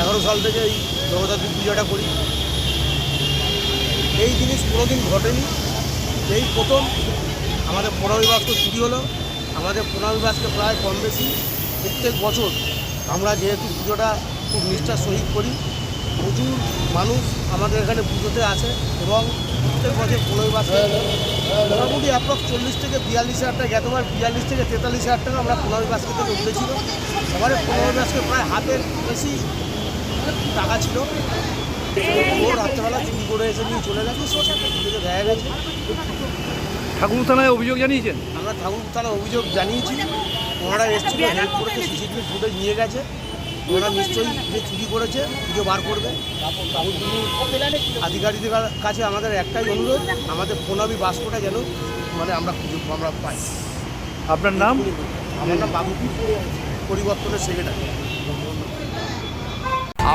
এগারো সাল থেকে এই জগদ্ধাত্রী পূজাটা করি। এই জিনিস কোনোদিন ঘটেনি। এই প্রথম আমাদের পনেরোই বাসকে চুরি হলো। আমাদের পনেরোই বাসকে প্রায় কম বেশি প্রত্যেক বছর আমরা যেহেতু পুজোটা খুব নিষ্ঠার সহিত করি, প্রচুর মানুষ আমাদের এখানে পুজোতে আসে এবং প্রত্যেক বছর পনেরোই মোটামুটি অ্যাপ্রক্স চল্লিশ থেকে বিয়াল্লিশ হাজার টাকা, গতবার বিয়াল্লিশ থেকে তেতাল্লিশ হাজার টাকা আমরা পনেরোই বাসকে থেকে উঠেছিল। এবারে পনেরোই বাসকে প্রায় হাতের বেশি টাকা ছিল। ও রাত্রেবেলা চুরি করে এসে নিয়ে চলে গেছে সেটা দেখা গেছে। ঠাকুর থানায় অভিযোগ জানিয়েছেন? আমরা ঠাকুর থানায় অভিযোগ জানিয়েছি। ওনারা এসেছিল হেল্প করেছে সিসিটিভি ফুটেজ নিয়ে গেছে। ওনারা নিশ্চয়ই যে চুরি করেছে পুজো বার করবে। আধিকারিকদের কাছে আমাদের একটাই অনুরোধ আমাদের প্রণামী বাস্কটা যেন মানে আমরা পুজো আমরা পাই। আপনার নাম? আমার নাম বাবু পরিবর্তনের সেক্রেটারি।